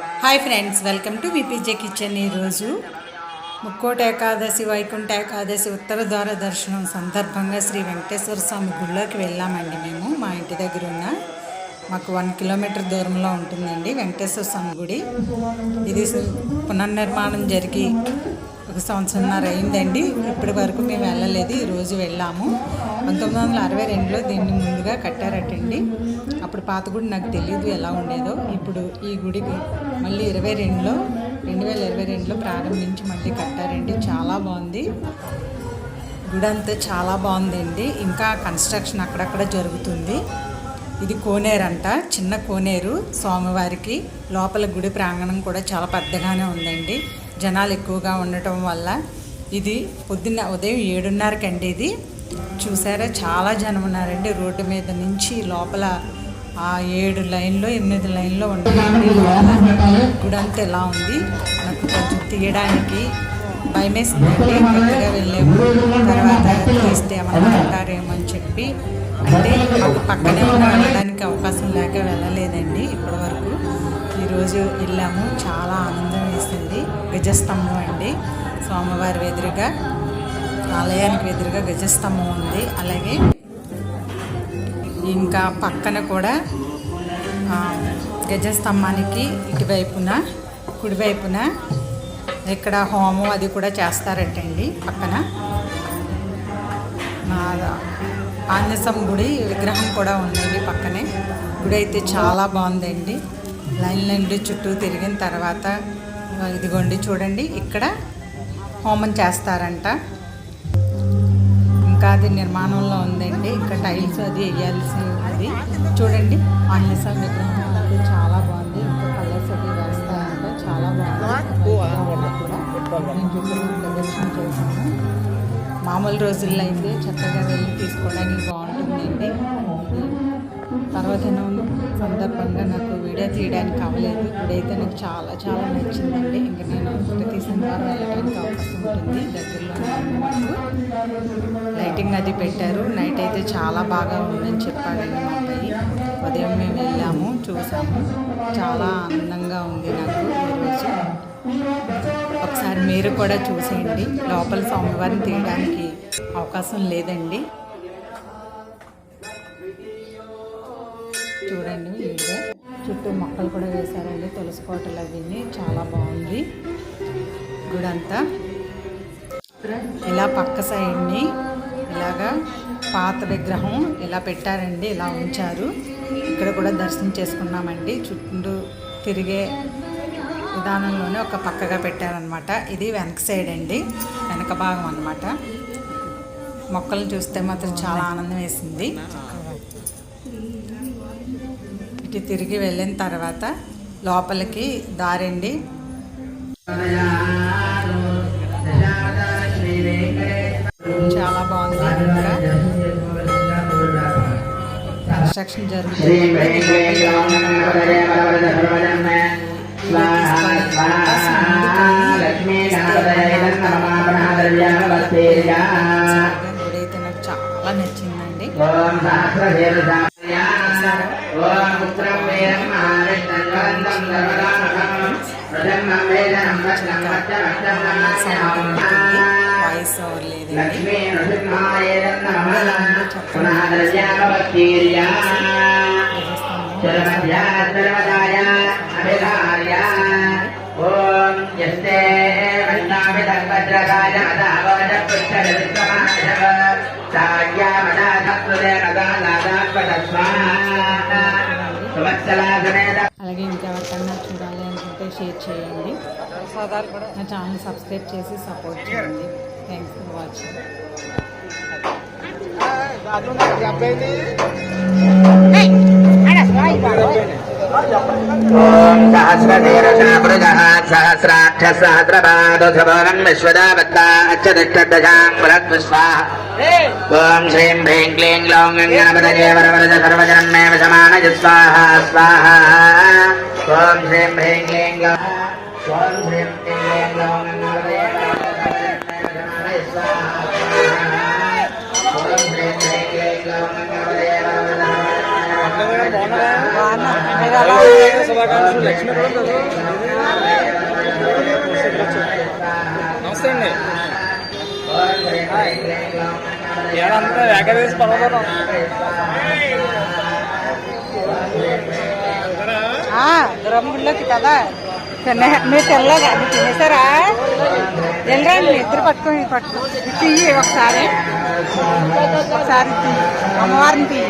Hi friends welcome to VPJ kitchen ఈరోజు. ముక్కోట ఏకాదశి వైకుంఠ ఏకాదశి ఉత్తర ద్వార దర్శనం సందర్భంగా శ్రీ వెంకటేశ్వర స్వామి గుడిలోకి వెళ్ళామండి మేము. మా ఇంటి దగ్గర ఉన్న మాకు వన్ కిలోమీటర్ దూరంలో ఉంటుందండి వెంకటేశ్వర స్వామి గుడి. ఇది పునర్నిర్మాణం జరిగి ఒక సంవత్సరంన్నర అయిందండి. ఇప్పటి వరకు మేము వెళ్ళలేదు. ఈరోజు వెళ్ళాము. పంతొమ్మిది వందల అరవై రెండులో దీన్ని ముందుగా కట్టారటండి. అప్పుడు పాత గుడి నాకు తెలియదు ఎలా ఉండేదో. ఇప్పుడు ఈ గుడికి మళ్ళీ ఇరవై రెండులో రెండు వేల ఇరవై రెండులో ప్రారంభించి మళ్ళీ కట్టారండి. చాలా బాగుంది. గుడి అంతా చాలా బాగుందండి. ఇంకా కన్స్ట్రక్షన్ అక్కడక్కడ జరుగుతుంది. ఇది కోనేరు అంట చిన్న కోనేరు. స్వామివారికి లోపల గుడి ప్రాంగణం కూడా చాలా పెద్దగానే ఉందండి. జనాలు ఎక్కువగా ఉండటం వల్ల ఇది పొద్దున్న ఉదయం ఏడున్నరకండి ఇది. చూసారా? చాలా జనం ఉన్నారండి రోడ్డు మీద నుంచి లోపల ఆ ఏడు లైన్లో ఎనిమిది లైన్లో ఉంటుంది లోపల గుడి అంతా ఎలా ఉంది. నాకు కొంచెం తీయడానికి భయమేసిందండి కొత్తగా వెళ్ళాము తర్వాత తీస్తే ఏమన్నా అంటారేమో అని చెప్పి. అంటే మాకు పక్కనే ఉన్న వెళ్ళడానికి అవకాశం లేక వెళ్ళలేదండి ఇప్పటి వరకు ఈరోజు వెళ్ళాము. చాలా ఆనందం వేసింది. గజస్తంభం అండి. స్వామివారి ఎదురుగా ఆలయానికి ఎదురుగా గజస్తంభం ఉంది. అలాగే ఇంకా పక్కన కూడా గజస్తంభానికి ఇటువైపున కుడివైపున ఇక్కడ హోమం అది కూడా చేస్తారటండి పక్కన. ఆంజసం గుడి విగ్రహం కూడా ఉందండి పక్కనే. గుడి అయితే చాలా బాగుందండి. లైన్ లైన్లు చుట్టూ తిరిగిన తర్వాత ఇదిగోండి చూడండి ఇక్కడ హోమం చేస్తారంట. ఇంకా అది నిర్మాణంలో ఉందండి. ఇంకా టైల్స్ అది వేయాల్సి ఉంది. చూడండి ఆంజసం విగ్రహం. చాలా మామూలు రోజుల్లో అయితే చక్కగా వెళ్ళి తీసుకోవడానికి బాగుంటుందండి. పర్వదినం సందర్భంగా నాకు వీడియో తీయడానికి అవ్వలేదు ఇప్పుడైతే నాకు చాలా చాలా నచ్చిందండి. ఇంకా నేను ప్రతి శనివారం వెళ్ళడానికి అవకాశం ఉంటుంది. దగ్గరలో లైటింగ్ అది పెట్టారు. నైట్ అయితే చాలా బాగా ఉందని చెప్పాడండి మా ఉదయం మేము వెళ్ళాము చూసాము. చాలా ఆనందంగా ఉంది నాకు ఈరోజు. ఒకసారి మీరు కూడా చూసేయండి. లోపల స్వామివారిని తీయడానికి అవకాశం లేదండి. చూడండి వీడియో. చుట్టూ మొక్కలు కూడా వేశారండి. తులసి కోటలు అవి చాలా బాగుంది. గుడంతా ఇలా పక్క సైడ్ని ఇలాగా పాత విగ్రహం ఇలా పెట్టారండి ఇలా ఉంచారు. ఇక్కడ కూడా దర్శనం చేసుకున్నామండి. చుట్టూ తిరిగే విధానంలోనే ఒక పక్కగా పెట్టారనమాట ఇది వెనక సైడ్ అండి వెనక భాగం అన్నమాట. మొక్కలను చూస్తే మాత్రం చాలా ఆనందం వేసింది. ఇటు తిరిగి వెళ్ళిన తర్వాత లోపలికి దారండి. బాగుంది. కన్స్ట్రక్షన్ జరుగుతుంది. గుడైతే నాకు చాలా నచ్చిందండి ఉంటుంది వాయిస్ ఓవర్ లేదండి ఓం యస్తే వన్నామి తద్వజ్రగాయ మదావజ పుచ్చర అలాగే ఇంకెవరికన్నా చూడాలి అనుకుంటే షేర్ చేయండి. నా ఛానల్ సబ్స్క్రైబ్ చేసి సపోర్ట్ చేయండి. Thanks for watching. ॐ श्रीं ह्रीं क्लीं ग्लौं गङ्गणपतये वरवरज सर्वजन्मेव समानज स्वाहा स्वाहा ॐ श्रीं ह्रीं क्लीं ग्लौं ॐ श्रीं क्लीं ग्लौं गङ्गणपतये నమస్తే అండి ఏడంతా వేగవేసి పర్వతం ఆ, కదా తినే. మీరు తెల్లగా అది తినేసారా వెళ్ళండి ఇద్దరు పట్టుకొని పట్టుకో ఇది ఒకసారి ఒకసారి అమ్మవారిని తీయి